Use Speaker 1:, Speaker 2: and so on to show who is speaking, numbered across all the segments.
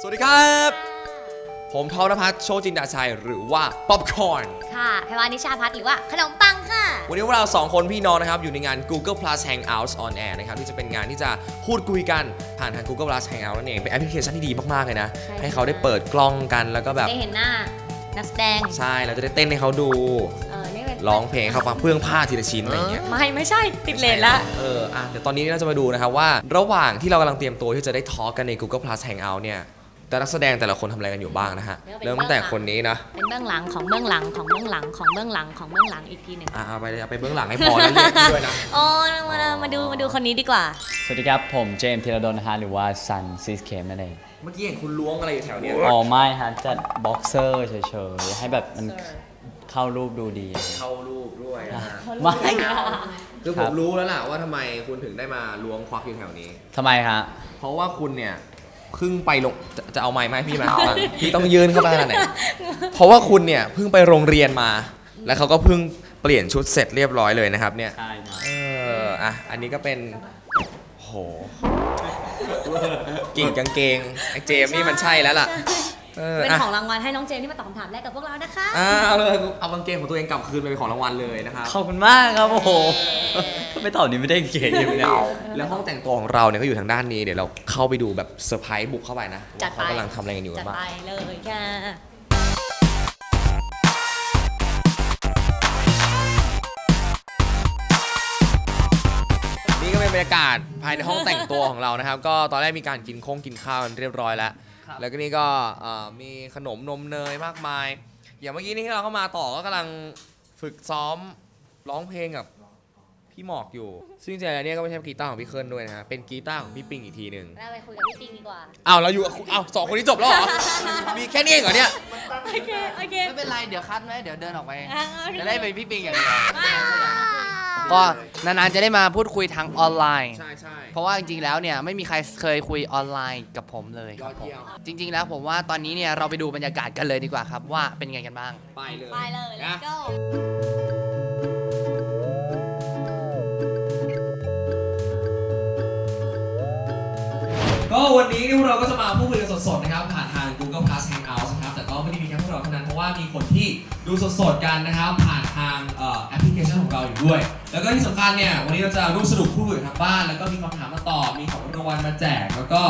Speaker 1: สวัสดีครับ ผมทอรพัฒน์โชตินดาชัยหรือว่าป๊อปคอร์น
Speaker 2: ค่ะแพรวานิชาพัฒน์หรือว่าขนมปังค่ะ
Speaker 1: วันนี้พวกเรา2คนพี่น้องนะครับ อยู่ในงาน Google Plus Hangouts on Air นะครับที่จะเป็นงานที่จะพูดคุยกันผ่านทาง Google Plus Hangout นั่นเอง เป็นแอปพลิเคชันที่ดีมาก ๆ เลยนะ
Speaker 2: ใช่
Speaker 1: ให้เขาได้เปิดกล้องกันแล้วก็แบบ
Speaker 2: ได้เห็นหน้า นักแสดง
Speaker 1: ใช่เราจะได้เต้นให้เขาดู
Speaker 2: เออนี่เป็น
Speaker 1: ร้องเพลงให้เขาฟังเพื่องผ้าทีละชิ้นอะไรอย่างเงี้ย
Speaker 2: ไม่ไม่ใช่ติดเลนละ
Speaker 1: เออ อะ เดี๋ยวตอนนี้เราจะมาดูนะครับว่า ระหว่างที่เรากำลังเตรียมตัวที่จะได้ทอล์กกันใน Google Plus Hangout เนี่ย แต่นักแสดงแต่ละคนทำอะไรกันอยู่บ้างนะฮะเริ่มตั้งแต่คนนี้นะ
Speaker 2: เป็นเบื้องหลังของเบื้องหลังของเบื้องหลังของเบื้องหลังของเบื้องหลังอีกทีหนึ่ง
Speaker 1: อะเอาไปเลยเอาไปเบื้องหลังให้พอแล้วเรียกพี่ด้วยนะ
Speaker 2: โอ้มามาดูมาดูคนนี้ดีกว่า
Speaker 3: สวัสดีครับ ผมเจมส์ธีรดลนะฮะหรือว่าซันซิสเคมนั่นเอง
Speaker 1: เมื่อกี้เห็นคุณล้วงอะไรอยู่แถวเนี้ย
Speaker 3: อ๋อไม่ฮะจัดบ็อกเซอร์เฉยๆให้แบบมันเข้ารูปดูดี
Speaker 1: เข้ารูปด้วยนะฮะ
Speaker 3: ไม่
Speaker 1: คือ
Speaker 3: ค
Speaker 1: ผ
Speaker 3: รับ
Speaker 1: มรู้แล้วล่ะว่าทำไมคุณถึงได้มาล้วงควักอยู่แถวนี้
Speaker 3: ทำไมฮะ
Speaker 1: เพราะว่าคุณเนี่ยเพิ่งไปลงจะจะเอาไม้ไหมาให้พี่ไหมาพี่ต้องยืนเข้าไปขนาดไหนเพราะว่าคุณเนี่ยเพิ่งไปโรงเรียนมา แล้วเขาก็เพิ่งเปลี่ยนชุดเสร็จเรียบร้อยเลยนะครับ เนี่ย
Speaker 3: ใช่ครับ
Speaker 1: เอออะอันนี้ก็เป็นโห กิ่งกางเกงไอ้เจมส์นี่มันใช่แล้วล่ะเออ
Speaker 2: เป็น
Speaker 1: อะ
Speaker 2: ของรางวัลให้น้องเจมส์ที่มาตอบคำถามแรกกับพวกเรานะคะ
Speaker 1: อะเอาเลยเอากางเกงของตัวเองกลับคืนไปเป็นของรางวัลเลยนะครับ
Speaker 3: ขอบคุณมากครับโอ้โหถ้าไม่ตอบนี้ไม่ได้เก๋อยู่เนี่ย
Speaker 1: แล้วห้องแต่งตัวของเราเนี่ยก็อยู่ทางด้านนี้เดี๋ยวเราเข้าไปดูแบบเซอร์ไพรส์บุกเข้าไปนะ
Speaker 2: จัดไป
Speaker 1: ว่าเขากำลังทำอะไรกันอยู่กั
Speaker 2: จัด
Speaker 1: นบ้าง
Speaker 2: ไปเลยค่ะ
Speaker 1: รรยากาศภายในห้องแต่งตัวของเรานะครับ ก็ตอนแรกมีการกินคงกินข้าวกันเรียบร้อยแล้วแล้วก็นี่ก็เอ่อมีขนมนมเนยมากมาย อย่างเมื่อกี้นี่ที่เราเข้ามาต่อก็กำลังฝึกซ้อมร้องเพลงกับพี่หมอกอยู่ ซึ่งจริงๆแล้วเนี่ยก็ไม่ใช่กีตาร์ของพี่เคิร์นด้วยนะฮะเป็นกีตาร์ของพี่ปิงอีกทีหนึ่ง
Speaker 2: เราไปคุยกับพี่ปิงดีกว่า
Speaker 1: อ้าวเราอยู่กับคุณอ้าวสองคนนี้จบแล้วเหรอมีแค่นี้เองเหรอเนี่ย
Speaker 2: โอเค โอเค
Speaker 4: ไม่เป็นไร เดี๋ยวคัดไว้เดี๋ยวเดินออกไป
Speaker 2: อะโอเค
Speaker 4: จะได้ไปพี่ปิงอย่างเดียว
Speaker 2: ว้าว
Speaker 4: ก็นานๆจะได้มาพูดคุยทางออนไลน์
Speaker 1: ใช่ใช่
Speaker 4: เพราะว่าจริงๆแล้วเนี่ยไม่มีใครเคยคุยออนไลน์กับผมเลย
Speaker 1: ยอดเยี่ยม
Speaker 4: จริง ๆ แล้วผมว่าตอนนี้เนี่ยเราไปดูบรรยากาศกันเลยดีกว่าครับว่าเป็นไงกันบ้าง
Speaker 1: ไปเลย
Speaker 2: ไปเลย
Speaker 1: นะ
Speaker 2: let's go
Speaker 1: ก็วันนี้พวกเราก็จะมาพูดคุยกันสดๆนะครับผ่านทาง Google Plus Hangouts นะครับแต่ก็ไม่ได้มีแค่พวกเราเท่านั้นเพราะว่ามีคนที่ดูสดๆกันนะครับผ่านทางเอ่อ ด้วย แล้วก็ที่สำคัญเนี่ยวันนี้เราจะร่วมสนุกพูดคุยกับทางบ้าน แล้วก็มีคำถามมาตอบมีของรางวัลมาแจก แล้วก็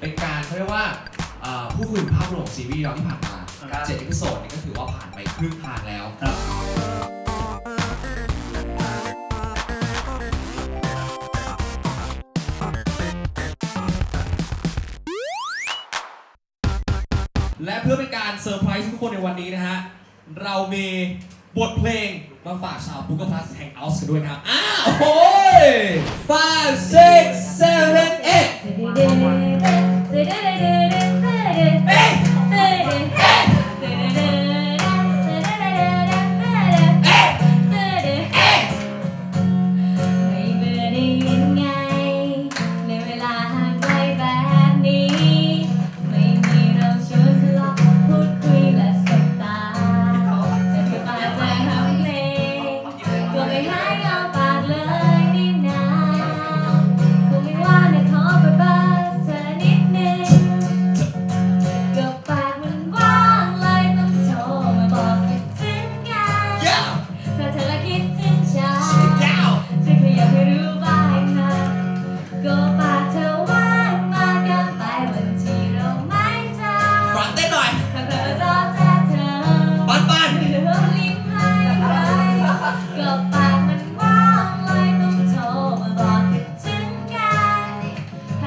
Speaker 1: เป็นการเขาเรียกว่าเอ่อพูดคุยถึงภาพรวมของซีรีส์เราที่ผ่านมาเจ็ดอีพิโซดนี่ก็ถือว่าผ่านไปครึ่งทางแล้วและเพื่อเป็นการเซอร์ไพรส์ทุกคนในวันนี้นะฮะ เรามี บทเพลงมาฝากชาวบุกกพัสแห่งเอาส์ด้วยครับ อ้าวโอ้ย five six seven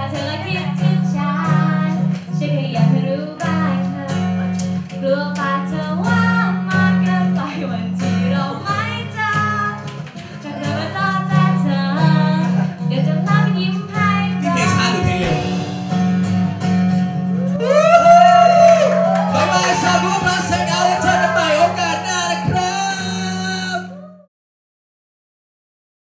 Speaker 1: I till I can't.